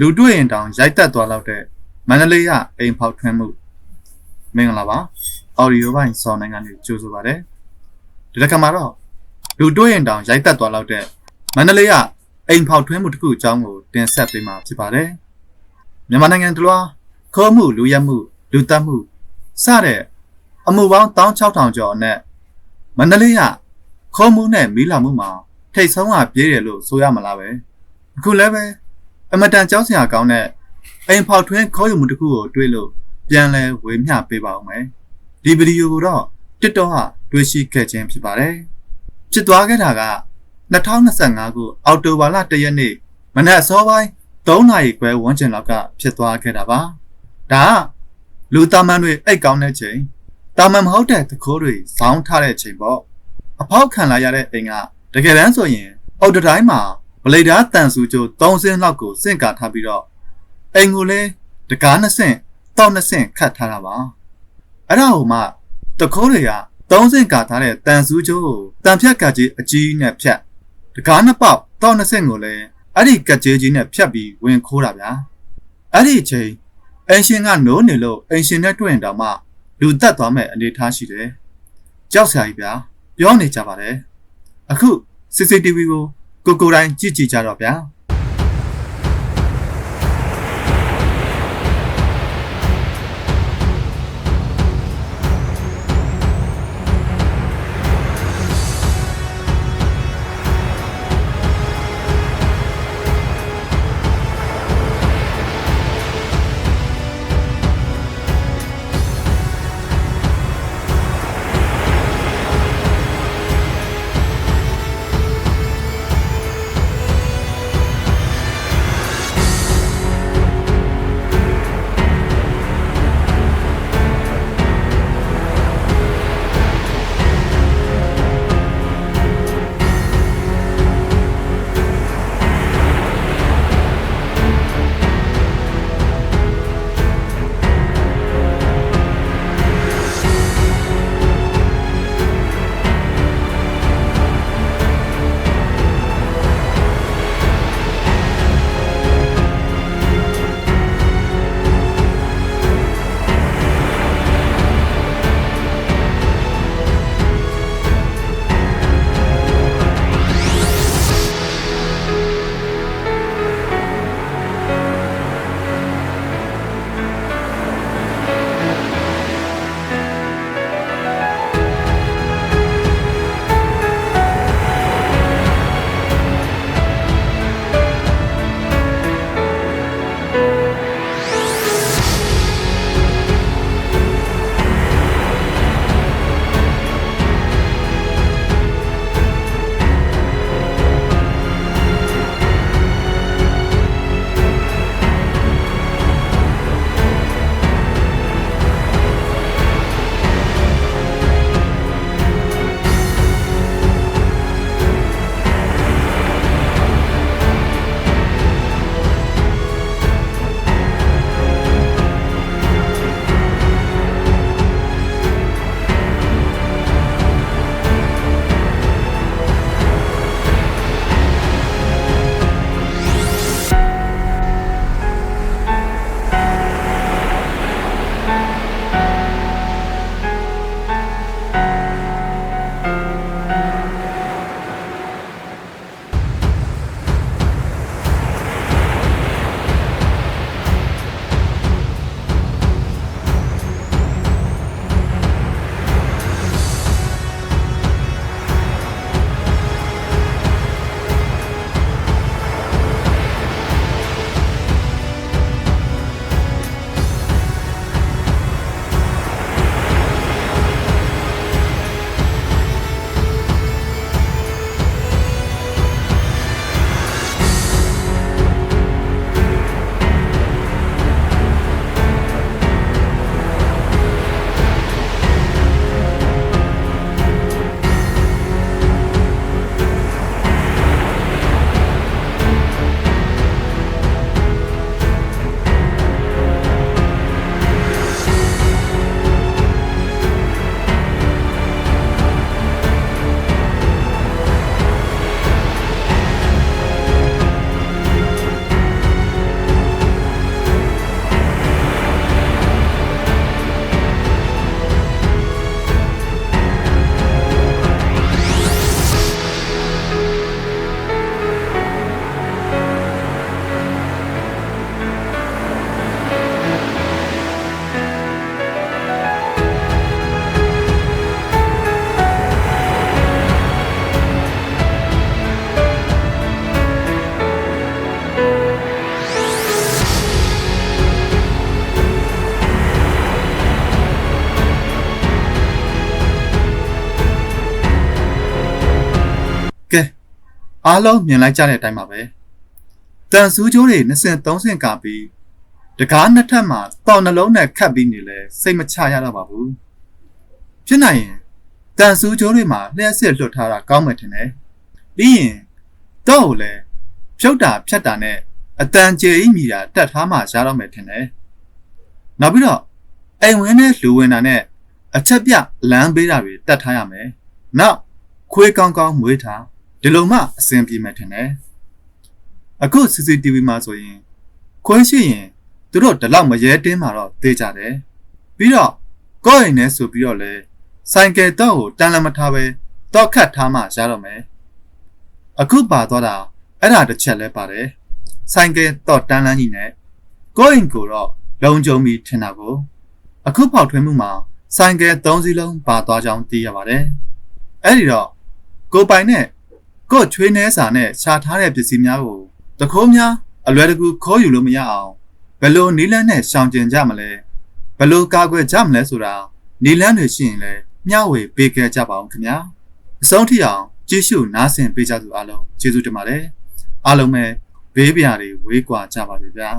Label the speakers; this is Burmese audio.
Speaker 1: လူတွေ့ရင်တောင်ရိုက်တက်သွားလောက်တဲ့မန္တလေးကအိမ်ဖောက်ထွင်းမှုမင်္ဂလာပါအော်ဒီယိုပိုင်းစောင်းနိုင်ငံနေကြိုဆိုပါရစေဒီတစ်ခါမှာတော့လူတွေ့ရင်တောင်ရိုက်တက်သွားလောက်တဲ့မန္တလေးကအိမ်ဖောက်ထွင်းမှုတစ်ခုအကြောင်းကိုတင်ဆက်ပေးမှာဖြစ်ပါတယ်မြန်မာနိုင်ငံတလွှားခိုးမှုလူရက်မှုလူတက်မှုစတဲ့အမှုပေါင်း16000ကျော်အနက်မန္တလေးကခိုးမှုနဲ့မီးလောင်မှုမှာထိတ်ဆုံးကပြေးတယ်လို့ဆိုရမလားပဲအခုလည်းပဲ အမတန်ကြောက်စရာကောင်းတဲ့အိမ်ဖောက်ထွင်းခေါ်ယူမှုတစ်ခုကိုတွေ့လို့ပြန်လဲဝေမျှပေးပါဦးမယ်ဒီဗီဒီယိုကိုတော့ TikTok ဟာတွေ့ရှိခဲ့ခြင်းဖြစ်ပါတယ်ဖြစ်သွားခဲ့တာက2025ခုအောက်တိုဘာလ1ရက်နေ့မနက်အစောပိုင်း3နာရီခွဲဝန်းကျင်လောက်ကဖြစ်သွားခဲ့တာပါဒါကလူသားမန်တွေအိတ်ကောင်းတဲ့ချိန်တာမန်မဟုတ်တဲ့တခိုးတွေဇောင်းထားတဲ့ချိန်ပေါ့အဖောက်ခံလာရတဲ့အိမ်ကတကယ်တမ်းဆိုရင်အောက်တတိုင်းမှာ ဘလိဒါတန်ဆူကျို3ဆင်းလောက်ကိုစင့်ကာထားပြီးတော့အိမ်ကိုလည်းတကားနှစ်ဆင့်တောက်နှစ်ဆင့်ခတ်ထားတာပါအဲ့ဒါဟိုမှတခိုးတွေက3ဆင့်ကာထားတဲ့တန်ဆူကျိုကိုတန်ဖြတ်ကကြီးအကြီးနဲ့ဖြတ်တကားနှစ်ပေါက်တောက်နှစ်ဆင့်ကိုလည်းအဲ့ဒီကကြီးကြီးနဲ့ဖြတ်ပြီးဝင်ခိုးတာဗျာအဲ့ဒီအချိန်အင်ရှင်ကနိုးနေလို့အင်ရှင်နဲ့တွေ့ရင်တော့မှလူတက်သွားမဲ့အနေထားရှိတယ်ကြောက်စရာကြီးဗျာပြောနေကြပါတယ်အခု CCTV ကို ကိုကိုတိုင်းကြည့်ကြည့်ကြတော့ဗျာ အားလုံးမြင်လိုက်ကြတဲ့အတိုင်းပါပဲတန်ဆူးကြိုးတွေနှစ်ဆင့်သုံးဆင့်ကာပြီးတကားနှစ်ထပ်မှာတောင်နှလုံးနဲ့ခတ်ပြီးနေလဲစိတ်မချရတော့ပါဘူးဖြစ်နိုင်ရင်တန်ဆူးကြိုးတွေမှာလျှက်စစ်လွတ်ထားတာကောင်းမယ်ထင်တယ်ပြီးရင်တော့ကိုလည်းဖြုတ်တာဖြတ်တာနဲ့အတန်ကျေဤမိတာတတ်ထားမှရတော့မယ်ထင်တယ်နောက်ပြီးတော့အိမ်ဝင်နဲ့လူဝင်တာနဲ့အချက်ပြလမ်းပေးတာတွေတတ်ထားရမယ်နောက်ခွေးကောင်းကောင်းမွေးထား ဒီလိုမှအဆင်ပြေမယ်ထင်တယ်အခု CCTV မှာဆိုရင်ခွေးရှိရင်သူတို့ဒီလောက်မရဲတင်းမှာတော့သိကြတယ်ပြီးတော့ကိုယ့်အိမ်နဲ့ဆိုပြီးတော့လေဆိုင်ကယ်တော့ကိုတန်လမထားပဲတော့ခတ်ထားမှရတော့မယ်အခုပါတော့တာအဲ့ဒါတစ်ချက်လဲပါတယ်ဆိုင်ကယ်တော့တန်လန်းကြီးနဲ့ကိုယ့်အိမ်ကိုတော့လုံခြုံပြီးထင်တာကိုအခုပေါက်ထွင်းမှုမှာဆိုင်ကယ်၃စီးလုံးပါသွားကြောင်းသိရပါတယ်အဲ့ဒီတော့ကိုပိုင်နဲ့ ကို့ချွေးနှဲစာနဲ့ရှာထားတဲ့ပစ္စည်းများကိုတခိုးများအလွယ်တကူခိုးယူလို့မရအောင်ဘယ်လိုနီးလန်းနဲ့ရှောင်ကျဉ်ကြမလဲဘယ်လိုကာကွယ်ကြမလဲဆိုတာနီးလန်းတွေရှိရင်လည်းမျှဝေပေးခဲ့ကြပါအောင်ခင်ဗျာအဆုံးထိအောင်ကြည့်ရှုနားဆင်ပေးကြသူအားလုံးကျေးဇူးတင်ပါတယ်အားလုံးပဲဘေးပြာတွေဝေးကွာကြပါစေဗျာ